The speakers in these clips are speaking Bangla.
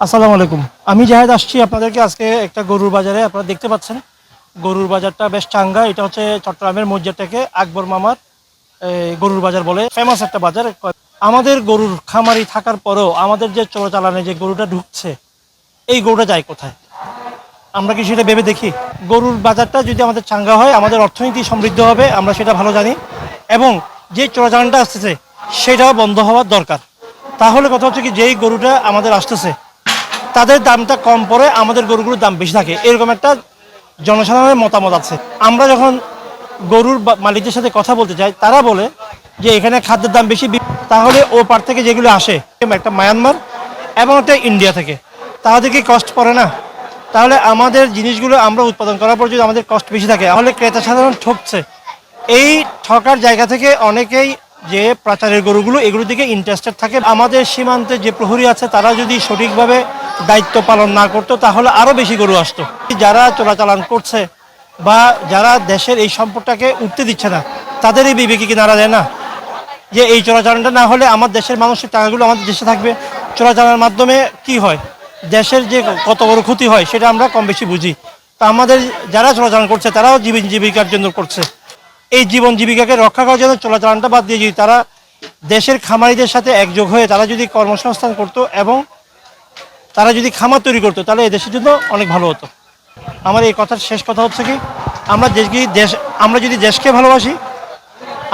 আসসালামু আলাইকুম। আমি জাহেদ আসছি আপনাদেরকে আজকে একটা গরুর বাজারে। আপনারা দেখতে পাচ্ছেন, গরুর বাজারটা বেশ চাঙ্গা। এটা হচ্ছে চট্টগ্রামের মসজিদ থেকে আকবর মামার গরুর বাজার বলে। ফেমাস একটা বাজার। আমাদের গরুর খামারি থাকার পরেও আমাদের যে চোরাচালানে যে গরুটা ঢুকছে, এই গরুটা যায় কোথায়? আমরা কি সেটা ভেবে দেখি? গরুর বাজারটা যদি আমাদের চাঙ্গা হয়, আমাদের অর্থনীতি সমৃদ্ধ হবে, আমরা সেটা ভালো জানি। এবং যে চোরাচালানটা আসতেছে, সেটাও বন্ধ হওয়ার দরকার। তাহলে কথা হচ্ছে কি, যেই গরুটা আমাদের আসতেছে তাদের দামটা কম পড়ে আমাদের গরুগুলোর দাম বেশি থাকে। এরকম একটা জনসাধারণের মতামত আছে। আমরা যখন গরুর মালিকদের সাথে কথা বলতে চাই তারা বলে যে এখানে খাদ্যের দাম বেশি তাহলে ও পার থেকে যেগুলো আসে, একটা মায়ানমার এবং একটা ইন্ডিয়া থেকে, তাহলে কি কষ্ট পড়ে না? তাহলে আমাদের জিনিসগুলো আমরা উৎপাদন করার পর যদি আমাদের কষ্ট বেশি থাকে, তাহলে ক্রেতা সাধারণ ঠকছে। এই ঠকার জায়গা থেকে অনেকেই যে প্রাচারের গরুগুলো এগুলোর দিকে ইন্টারেস্টেড থাকে। আমাদের সীমান্তে যে প্রহরী আছে, তারা যদি সঠিকভাবে দায়িত্ব পালন না করতো, তাহলে আরও বেশি গরু আসতো। যারা চোরাচালান করছে বা যারা দেশের এই সম্পদটাকে উঠতে দিচ্ছে না, তাদের এই বিবেকে কি নাড়া দেয় না? যে এই চোরাচালানটা না হলে আমার দেশের মানুষের টাকাগুলো আমাদের দেশে থাকবে। চোরাচালানের মাধ্যমে কি হয়? দেশের যে কত বড় ক্ষতি হয়, সেটা আমরা কম বেশি বুঝি। তা আমাদের যারা চোরাচালান করছে, তারাও জীবন জীবিকার জন্য করছে। এই জীবন জীবিকাকে রক্ষা করার জন্য চোরাচালানটা বাদ দিয়ে যদি তারা দেশের খামারিদের সাথে একযোগ হয়ে তারা যদি কর্মসংস্থান করতো এবং তারা যদি খামার তৈরি করতো, তাহলে এই দেশের জন্য অনেক ভালো হতো। আমার এই কথার শেষ কথা হচ্ছে কি, আমরা দেশ দেশ, আমরা যদি দেশকে ভালোবাসি,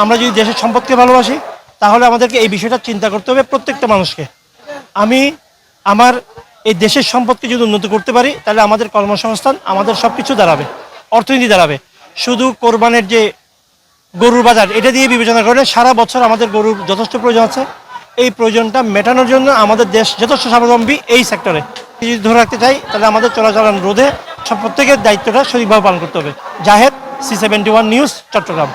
আমরা যদি দেশের সম্পদকে ভালোবাসি, তাহলে আমাদেরকে এই বিষয়টা চিন্তা করতে হবে প্রত্যেকটা মানুষকে। আমি আমার এই দেশের সম্পদকে যদি উন্নত করতে পারি, তাহলে আমাদের কর্মসংস্থান, আমাদের সব কিছু দাঁড়াবে, অর্থনীতি দাঁড়াবে। শুধু কোরবানের যে গরুর বাজার, এটা দিয়ে বিবেচনা করে সারা বছর আমাদের গরুর যথেষ্ট প্রয়োজন আছে। এই প্রয়োজনটা মেটানোর জন্য আমাদের দেশ যথেষ্ট স্বাবলম্বী এই সেক্টরে যদি ধরে রাখতে চাই, তাহলে আমাদের চলাচলান রোধে সব প্রত্যেকের দায়িত্বটা সঠিকভাবে পালন করতে হবে। Zahed C seventy one news Chattogram.